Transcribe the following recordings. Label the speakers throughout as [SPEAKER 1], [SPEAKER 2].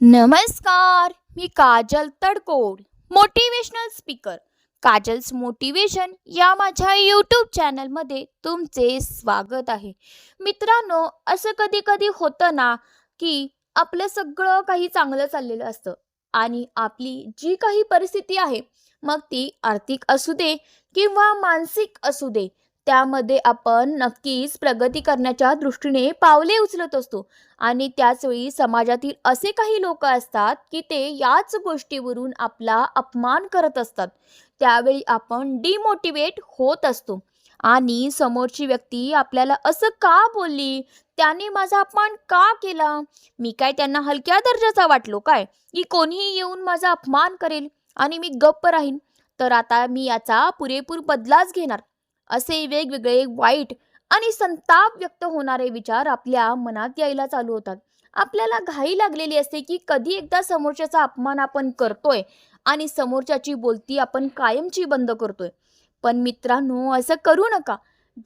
[SPEAKER 1] नमस्कार मी Kajal Tadkod motivational speaker Kajal's motivation या माझ्या यूट्यूब चॅनलमध्ये तुमचे स्वागत आहे. मित्रांनो असं कधी कधी होतं ना की आपलं सगळं काही चांगलं चाललेलं असतं आणि आपली जी काही परिस्थिती आहे मग ती आर्थिक असू दे किंवा मानसिक असू दे त्यामध्ये आपण नक्कीच प्रगती करण्याच्या दृष्टीने पावले उचलत असतो. आणि त्याचवेळी समाजातील असे काही लोक असतात की ते याच गोष्टीवरून आपला अपमान करत असतात. त्यावेळी आपण डिमोटिवेट होत असतो. आणि समोरची व्यक्ती आपल्याला असं का बोलली? त्याने माझा अपमान का केला? मी काय त्यांना हलक्या दर्जाचा वाटलो काय? की कोणीही येऊन माझा अपमान करेल आणि मी गप्प राहीन? तर आता मी याचा पुरेपूर बदलाच घेणार. असे वेगवेगळे वाईट आणि संताप व्यक्त होणारे विचार आपल्या मनात यायला चालू होतात. आपल्याला घाई लागलेली असते की कधी एकदा समोरच्याचा अपमान आपण करतोय आणि समोरच्याची बोलती आपण कायमची बंद करतोय. पण मित्रांनो असं करू नका.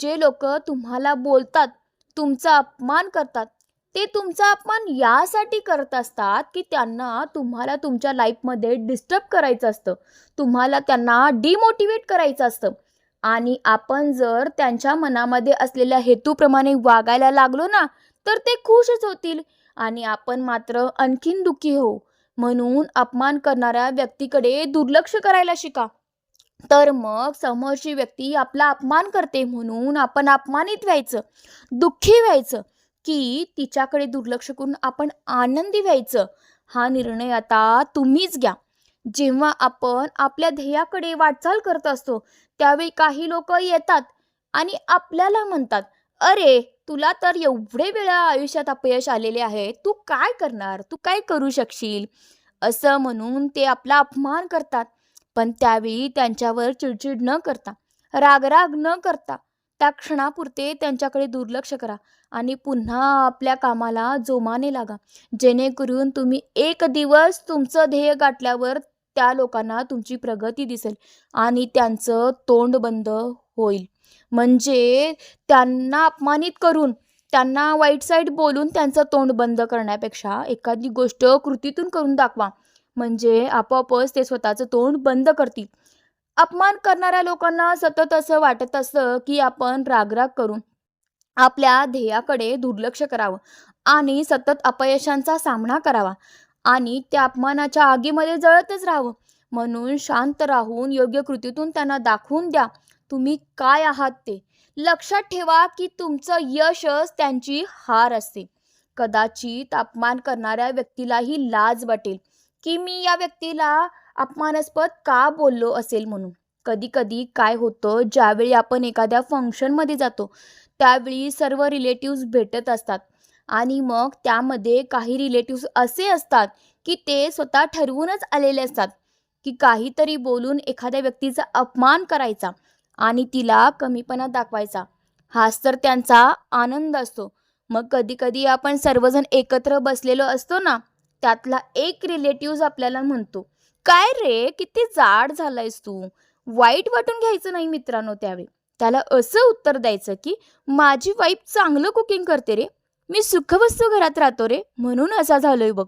[SPEAKER 1] जे लोक तुम्हाला बोलतात तुमचा अपमान करतात ते तुमचा अपमान यासाठी करत असतात की त्यांना तुम्हाला तुमच्या लाईफमध्ये डिस्टर्ब करायचं असतं. तुम्हाला त्यांना डिमोटिवेट करायचं असतं. आणि आपण जर त्यांच्या मनामध्ये असलेल्या हेतूप्रमाणे वागायला लागलो ना तर ते खुशच होतील. आणि आपण मात्र आणखीन दुःखी होऊ म्हणून अपमान करणाऱ्या व्यक्तीकडे दुर्लक्ष करायला शिका. तर मग समोरची व्यक्ती आपला अपमान करते म्हणून आपण अपमानित व्हायचं दुःखी व्हायचं की तिच्याकडे दुर्लक्ष करून आपण आनंदी व्हायचं. हा निर्णय आता तुम्हीच घ्या. जेव्हा आपण आपल्या ध्येयाकडे वाटचाल करत असतो त्यावेळी काही लोक येतात आणि आपल्याला म्हणतात अरे तुला तर एवढे वेळा आयुष्यात अपयश आलेले आहे तू काय करणार? तू काय करू शकशील? असं म्हणून ते आपला अपमान करतात. पण त्यावेळी त्यांच्यावर चिडचिड न करता रागराग न करता त्या क्षणापुरते त्यांच्याकडे दुर्लक्ष करा आणि पुन्हा आपल्या कामाला जोमाने लागा. जेणेकरून तुम्ही एक दिवस तुमचं ध्येय गाठल्यावर त्या लोकांना तुमची प्रगती दिसेल आणि त्यांचं तोंड बंद होईल. म्हणजे त्यांना अपमानित करून त्यांना वाईट साईड बोलून त्यांचं तोंड बंद करण्यापेक्षा एखादी गोष्ट कृतीतून करून दाखवा. म्हणजे आपोआपच ते स्वतःचं तोंड बंद करतील. अपमान करणाऱ्या लोकांना सतत असं वाटत असतं की आपण रागराग करून आपल्या ध्येयाकडे दुर्लक्ष करावं आणि सतत अपयशांचा सामना करावा आणि त्या अपमानाच्या आगीमध्ये जळतच राहावं. म्हणून शांत राहून योग्य कृतीतून त्यांना दाखवून द्या तुम्ही काय आहात ते. लक्षात ठेवा की तुमचं यशच त्यांची हार असते. कदाचित अपमान करणाऱ्या व्यक्तीलाही लाज वाटेल की मी या व्यक्तीला अपमानास्पद का बोललो असेल म्हणून? कधी कधी काय होतं? ज्यावेळी आपण एखाद्या फंक्शनमध्ये जातो त्यावेळी सर्व रिलेटिव्ज भेटत असतात. आणि मग त्यामध्ये काही रिलेटिव्ज असे असतात की ते स्वतः ठरवूनच आलेले असतात की काहीतरी बोलून एखाद्या व्यक्तीचा अपमान करायचा आणि तिला कमीपणा दाखवायचा. हाच तर त्यांचा आनंद असतो. मग कधीकधी आपण सर्वजण एकत्र बसलेलो असतो ना त्यातला एक रिलेटिव्ज आपल्याला म्हणतो काय रे? किती जाड झालायस तू. वाईट वाटून घ्यायचं नाही मित्रांनो त्यावेळी. त्याला असं उत्तर द्यायचं की माझी वाईफ चांगलं कुकिंग करते रे. मी सुखवस्तू घरात राहतो रे. म्हणून असा झालोय बघ.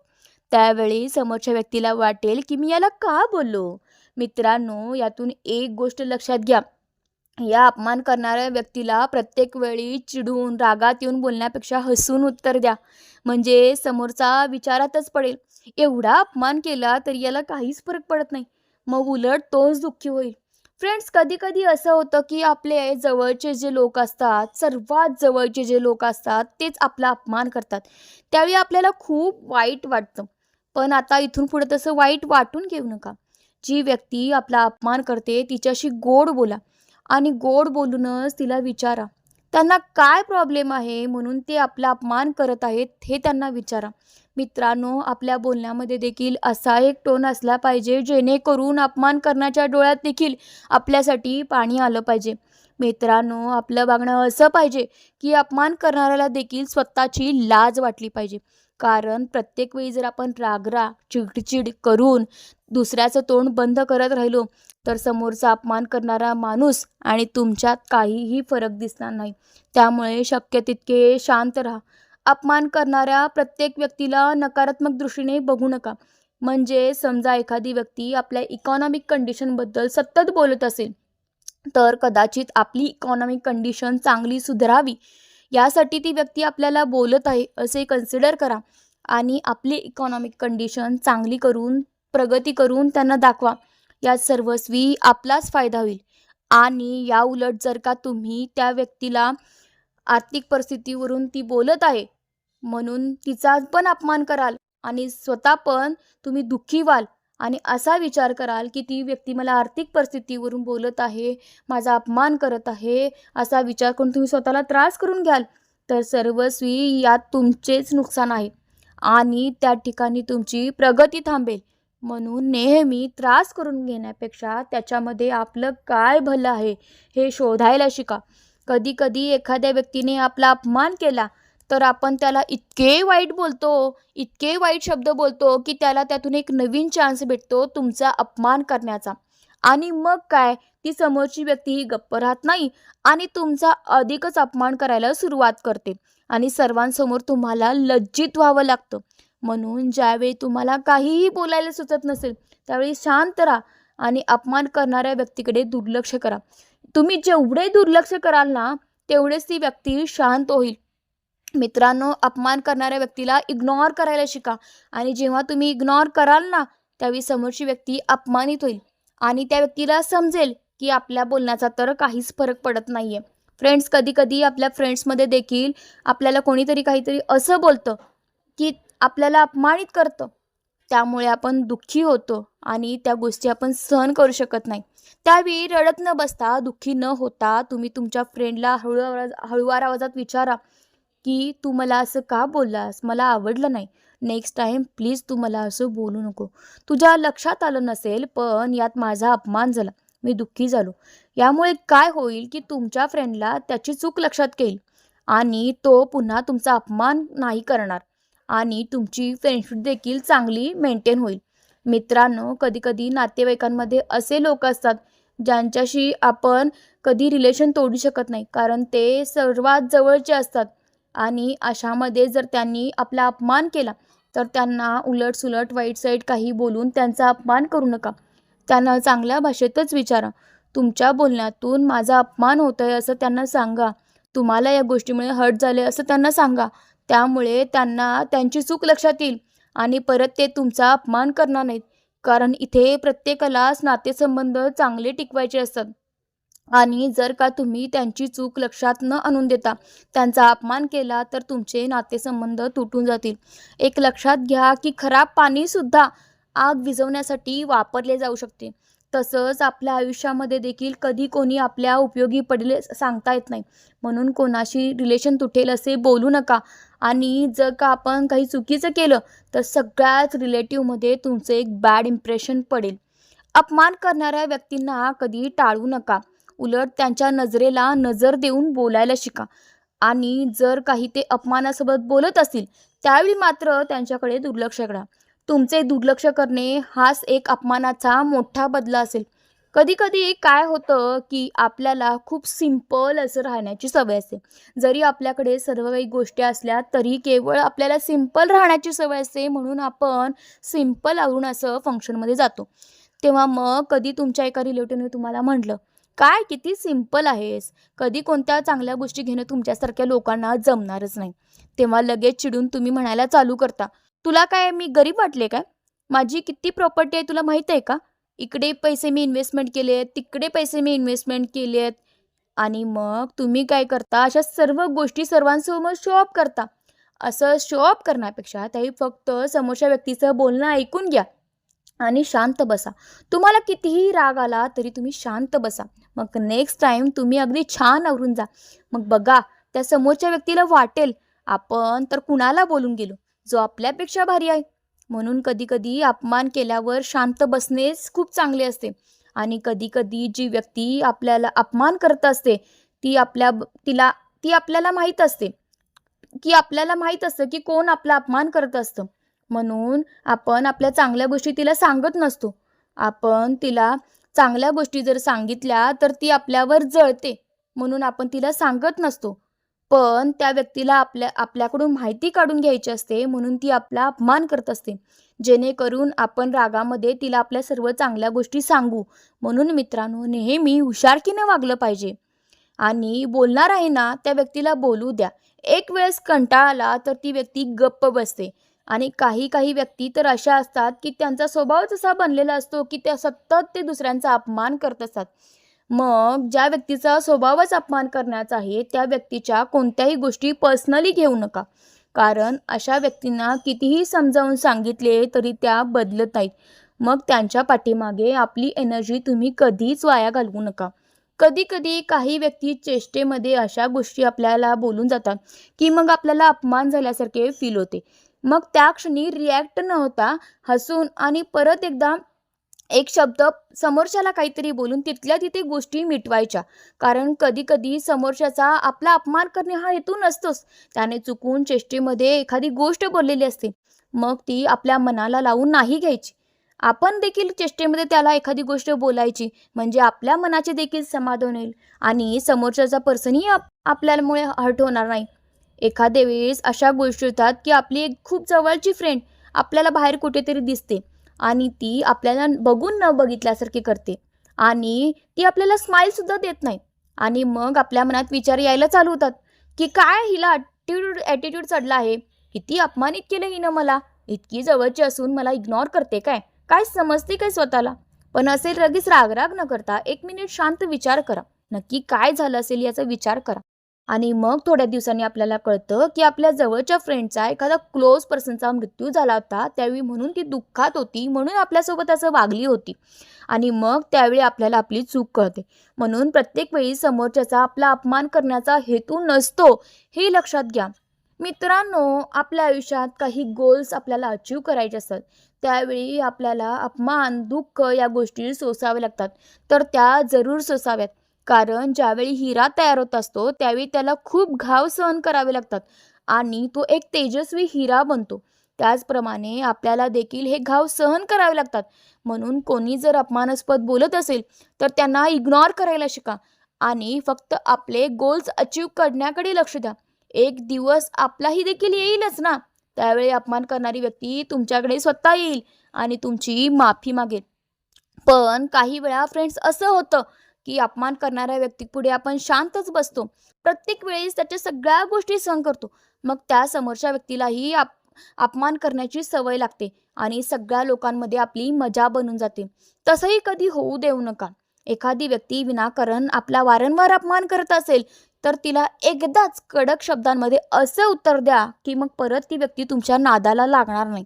[SPEAKER 1] त्यावेळी समोरच्या व्यक्तीला वाटेल की मी याला का बोललो? मित्रांनो यातून एक गोष्ट लक्षात घ्या. या अपमान करणाऱ्या व्यक्तीला प्रत्येक वेळी चिडून रागात येऊन बोलण्यापेक्षा हसून उत्तर द्या. म्हणजे समोरचा विचारातच पडेल. एवढा अपमान केला तर याला काहीच फरक पडत नाही. मग उलट तोच दुःखी होईल. फ्रेंड्स कधी कधी असं होतं की आपले जवळचे जे लोक असतात सर्वात जवळचे जे लोक असतात तेच आपला अपमान करतात. त्यावेळी आपल्याला खूप वाईट वाटतं. पण आता इथून पुढे तसं वाईट वाटून घेऊ नका. जी व्यक्ती आपला अपमान करते तिच्याशी गोड बोला आणि गोड बोलूनच तिला विचारा. त्यांना काय प्रॉब्लेम आहे म्हणून ते आपला अपमान करत आहेत हे त्यांना विचारा. मित्रांनो आपल्या बोलण्यामध्ये देखील असा एक टोन असला पाहिजे जेणेकरून अपमान करण्याच्या डोळ्यात देखील आपल्यासाठी पाणी आलं पाहिजे. मित्रांनो आपलं वागणं असं पाहिजे की अपमान करणाऱ्याला देखील स्वतःची लाज वाटली पाहिजे. कारण प्रत्येक वेळी जर आपण रागरा चिडचिड करून दुसऱ्याचं तोंड बंद करत राहिलो तर समोरचा अपमान करणारा माणूस आणि तुमच्यात काहीही फरक दिसणार नाही. त्यामुळे शक्य तितके शांत राहा. अपमान करणाऱ्या प्रत्येक व्यक्तीला नकारात्मक दृष्टीने बघू नका. म्हणजे समजा एखादी व्यक्ती आपल्या इकॉनॉमिक कंडिशनबद्दल सतत बोलत असेल तर कदाचित आपली इकॉनॉमिक कंडिशन चांगली सुधारावी. यासाठी ती व्यक्ती आपल्याला बोलत आहे असे कन्सिडर करा आणि आपली इकॉनॉमिक कंडिशन चांगली करून प्रगती करून त्यांना दाखवा. यात सर्वस्वी आपलाच फायदा होईल. आणि या उलट जर का तुम्ही त्या व्यक्तीला आर्थिक परिस्थितीवरून ती बोलत आहे म्हणून तिचा पण अपमान कराल आणि स्वतः पण तुम्ही दुःखी व्हाल. आणि असा विचार कराल की ती व्यक्ती मला आर्थिक परिस्थितीवरून बोलत आहे माझा अपमान करत आहे असा विचार करून तुम्ही स्वतःला त्रास करून घ्याल. तर सर्वस्वी यात तुमचेच नुकसान आहे. आणि त्या ठिकाणी तुमची प्रगती थांबेल. म्हणून नेहमी त्रास करून घेण्यापेक्षा त्याच्यामध्ये आपलं काय भलं आहे हे शोधायला शिका. कधी कधी एखाद्या व्यक्तीने आपला अपमान केला तर आपण त्याला इतके वाईट बोलतो इतके वाईट शब्द बोलतो की त्याला त्यातून एक नवीन चान्स भेटतो तुमचा अपमान करण्याचा. आणि मग काय? ती समोरची व्यक्ती ही गप्प राहत नाही आणि तुमचा अधिकच अपमान करायला सुरुवात करते. आणि सर्वांसमोर तुम्हाला लज्जित व्हावं लागतं. म्हणून ज्यावेळी तुम्हाला काहीही बोलायला सुचत नसेल त्यावेळी शांत राहा आणि अपमान करणाऱ्या व्यक्तीकडे दुर्लक्ष करा. तुम्ही जेवढे दुर्लक्ष कराल ना तेवढेच ती व्यक्ती शांत होईल. मित्रांनो अपमान करणाऱ्या व्यक्तीला इग्नॉर करायला शिका. आणि जेव्हा तुम्ही इग्नॉर कराल ना त्यावेळी समोरची व्यक्ती अपमानित होईल. आणि त्या व्यक्तीला समजेल की आपल्या बोलण्याचा तर काहीच फरक पडत नाही आहे फ्रेंड्स कधी कधी आपल्या फ्रेंड्समध्ये देखील आपल्याला कोणीतरी काहीतरी असं बोलतं की आपल्याला अपमानित करतं. त्यामुळे आपण दुःखी होतो आणि त्या गोष्टी आपण सहन करू शकत नाही. त्यावेळी रडत न बसता दुःखी न होता तुम्ही तुमच्या फ्रेंडला हळू आवाज हळूवार आवाजात विचारा. की तू मला असं का बोललास? मला आवडलं नाही. नेक्स्ट टाईम प्लीज तू मला असं बोलू नको. तुझ्या लक्षात आलं नसेल पण यात माझा अपमान झाला. मी दुःखी झालो. यामुळे काय होईल की तुमच्या फ्रेंडला त्याची चूक लक्षात येईल आणि तो पुन्हा तुमचा अपमान नाही करणार. आणि तुमची फ्रेंडशिप देखील चांगली मेंटेन होईल. मित्रांनो कधीकधी नातेवाईकांमध्ये असे लोक असतात ज्यांच्याशी आपण कधी रिलेशन तोडू शकत नाही. कारण ते सर्वात जवळचे असतात. आणि अशामध्ये जर त्यांनी आपला अपमान केला तर त्यांना उलट सुलट वाईट साईट काही बोलून त्यांचा अपमान करू नका. त्यांना चांगल्या भाषेतच विचारा. तुमच्या बोलण्यातून माझा अपमान होतो आहे असं त्यांना सांगा. तुम्हाला या गोष्टीमुळे हर्ट झाले असं त्यांना सांगा. त्यामुळे त्यांना त्यांची चूक लक्षात येईल आणि परत ते तुमचा अपमान करणार नाहीत. कारण इथे प्रत्येकालाच नातेसंबंध चांगले टिकवायचे असतात. आणि जर का तुम्ही त्यांची चूक लक्षात न आणून देता त्यांचा अपमान केला तर तुमचे नातेसंबंध तुटून जातील. एक लक्षात घ्या की खराब पाणीसुद्धा आग विझवण्यासाठी वापरले जाऊ शकते. तसंच आपल्या आयुष्यामध्ये देखील कधी कोणी आपल्या उपयोगी पडले सांगता येत नाही. म्हणून कोणाशी रिलेशन तुटेल असे बोलू नका. आणि जर का आपण काही चुकीचं केलं तर सगळ्याच रिलेटिव्हमध्ये तुमचं एक बॅड इम्प्रेशन पडेल. अपमान करणाऱ्या व्यक्तींना कधी टाळू नका. उलट त्यांच्या नजरेला नजर देऊन बोलायला शिका. आणि जर काही ते अपमानासोबत बोलत असतील त्यावेळी मात्र त्यांच्याकडे दुर्लक्ष करा. तुमचे दुर्लक्ष करणे हाच एक अपमानाचा मोठा बदला असेल. कधीकधी काय होतं की आपल्याला खूप सिंपल असं राहण्याची सवय असते. जरी आपल्याकडे सर्व काही गोष्टी असल्या तरी केवळ आपल्याला सिंपल राहण्याची सवय असते म्हणून आपण सिंपल आवरून असं फंक्शनमध्ये जातो. तेव्हा मग कधी तुमच्या एका रिलेटिव्हने तुम्हाला म्हटलं काय किती सिंपल आहेस? कधी कोणत्या चांगल्या गोष्टी घेणं तुमच्यासारख्या लोकांना जमणारच नाही. तेव्हा लगेच चिडून तुम्ही म्हणायला चालू करता. तुला काय मी गरीब वाटले काय? माझी किती प्रॉपर्टी आहे तुला माहीत आहे का? इकडे पैसे मी इन्व्हेस्टमेंट केले आहेत तिकडे पैसे मी इन्व्हेस्टमेंट केले आहेत. आणि मग तुम्ही काय करता? अशा सर्व गोष्टी सर्वांसमोर शो अप करता. असं शो अप करण्यापेक्षा त्याही फक्त समोरच्या व्यक्तीचं बोलणं ऐकून घ्या. आणि शांत बसा. तुम्हाला कितीही राग आला तरी तुम्ही शांत बसा. मग नेक्स्ट टाईम तुम्ही अगदी छान आवरून जा. मग बघा त्या समोरच्या व्यक्तीला वाटेल. आपण तर कुणाला बोलून गेलो? जो आपल्यापेक्षा भारी आहे. म्हणून कधीकधी अपमान केल्यावर शांत बसणेच खूप चांगले असते. आणि कधीकधी जी व्यक्ती आपल्याला अपमान करत असते ती आपल्या तिला ती आपल्याला माहीत असते. की आपल्याला माहीत असतं की कोण आपला अपमान करत असतं. म्हणून आपण आपल्या चांगल्या गोष्टी तिला सांगत नसतो. आपण तिला चांगल्या गोष्टी जर सांगितल्या तर ती आपल्यावर जळते म्हणून आपण तिला सांगत नसतो. पण त्या व्यक्तीला आपल्या आपल्याकडून माहिती काढून घ्यायची असते म्हणून ती आपला अपमान करत असते. जेणेकरून आपण रागामध्ये तिला आपल्या सर्व चांगल्या गोष्टी सांगू. म्हणून मित्रांनो नेहमी हुशारकीनं वागलं पाहिजे. आणि बोलणार आहे ना त्या व्यक्तीला बोलू द्या. एक वेळेस कंटाळा आला तर ती व्यक्ती गप्प बसते. आणि काही काही व्यक्ती तर अशा असतात की त्यांचा स्वभाव जसा बनलेला असतो की त्या सतत ते दुसऱ्यांचा अपमान करत असतात. मग ज्या व्यक्तीचा स्वभावच अपमान करण्याचा आहे त्या व्यक्तीच्या कोणत्याही गोष्टी पर्सनली घेऊ नका. कारण अशा व्यक्तींना कितीही समजावून सांगितले तरी त्या बदलत नाहीत. मग त्यांच्या पाठीमागे आपली एनर्जी तुम्ही कधीच वाया घालवू नका. कधी कधी काही व्यक्ती चेष्टेमध्ये अशा गोष्टी आपल्याला बोलून जातात की मग आपल्याला अपमान झाल्यासारखे फील होते. मग त्या क्षणी रिॲक्ट न होता हसून आणि परत एकदा एक शब्द समोरच्याला काहीतरी बोलून तिथल्या तिथे गोष्टी मिटवायच्या. कारण कधी कधी समोरच्याचा आपला अपमान करणे हा हेतू नसतोच. त्याने चुकून चेष्टेमध्ये एखादी गोष्ट बोललेली असते. मग ती आपल्या मनाला लावून नाही घ्यायची. आपण देखील चेष्टेमध्ये त्याला एखादी गोष्ट बोलायची. म्हणजे आपल्या मनाचे देखील समाधान होईल. आणि समोरच्याचा पर्सनही आप आपल्यामुळे हर्ट होणार नाही. एखाद्या वेळेस अशा गोष्टी होतात की आपली एक खूप जवळची फ्रेंड आपल्याला बाहेर कुठेतरी दिसते आणि ती आपल्याला बघून न बघितल्यासारखी करते आणि ती आपल्याला स्माईलसुद्धा देत नाही. आणि मग आपल्या मनात विचार यायला चालू होतात की काय हिला ॲटिट्यूड ॲटिट्यूड चढला आहे? किती अपमानित केलं हिनं मला? इतकी जवळची असून मला इग्नॉर करते काय? काय समजते काय स्वतःला? पण असे लगेच रागराग न करता एक मिनिट शांत विचार करा. नक्की काय झालं असेल याचा विचार करा. आणि मग थोड्या दिवसांनी आपल्याला कळतं की आपल्या जवळच्या फ्रेंडचा एखादा क्लोज पर्सनचा मृत्यू झाला होता त्यावेळी म्हणून ती दुःखात होती म्हणून आपल्यासोबत असं वागली होती. आणि मग त्यावेळी आपल्याला आपली चूक कळते. म्हणून प्रत्येक वेळी समोरच्याचा आपला अपमान करण्याचा हेतू नसतो हे लक्षात घ्या. मित्रांनो आपल्या आयुष्यात काही गोल्स आपल्याला अचीव करायचे असतात. त्यावेळी आपल्याला अपमान दुःख या गोष्टी सोसाव्या लागतात. तर त्या जरूर सोसाव्यात. कारण ज्यावेळी हिरा तयार होत असतो त्यावेळी त्याला खूप घाव सहन करावे लागतात आणि तो एक तेजस्वी हिरा बनतो. त्याचप्रमाणे आपल्याला देखील हे घाव सहन करावे लागतात. म्हणून कोणी जर अपमानास्पद बोलत असेल तर त्यांना इग्नॉर करायला शिका आणि फक्त आपले गोल्स अचीव करण्याकडे लक्ष द्या. एक दिवस आपलाही देखील येईलच ना? त्यावेळी अपमान करणारी व्यक्ती तुमच्याकडे स्वतः येईल आणि तुमची माफी मागेल. पण काही वेळा फ्रेंड्स असं होतं की अपमान करणाऱ्या व्यक्तीपुढे आपण शांतच बसतो. प्रत्येक वेळेस त्याच्या सगळ्या गोष्टी सहन करतो. मग त्या समोरच्या व्यक्तीलाही आप अपमान करण्याची सवय लागते आणि सगळ्या लोकांमध्ये आपली मजा बनून जाते. तसंही कधी होऊ देऊ नका. एखादी व्यक्ती विनाकारण आपला वारंवार अपमान करत असेल तर तिला एकदाच कडक शब्दांमध्ये असं उत्तर द्या की मग परत ती व्यक्ती तुमच्या नादाला लागणार नाही.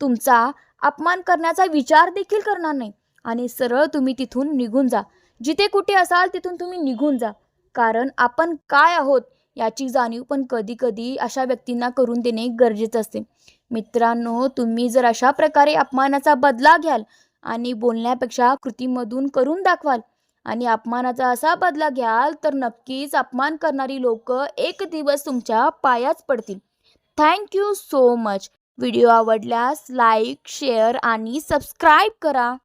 [SPEAKER 1] तुमचा अपमान करण्याचा विचार देखील करणार नाही. आणि सरळ तुम्ही तिथून निघून जा. जिथे कुठे असाल तिथून तुम्ही निघून जा. कारण आपण काय आहोत याची जाणीव पण कधी कधी अशा व्यक्तींना करून देणे गरजेचं असते. मित्रांनो तुम्ही जर अशा प्रकारे अपमानाचा बदला घ्याल आणि बोलण्यापेक्षा कृतीमधून करून दाखवाल आणि अपमानाचा असा बदला घ्याल तर नक्कीच अपमान करणारी लोक एक दिवस तुमच्या पायाच पडतील. Thank you so much video आवडल्यास लाईक शेअर आणि सबस्क्राईब करा.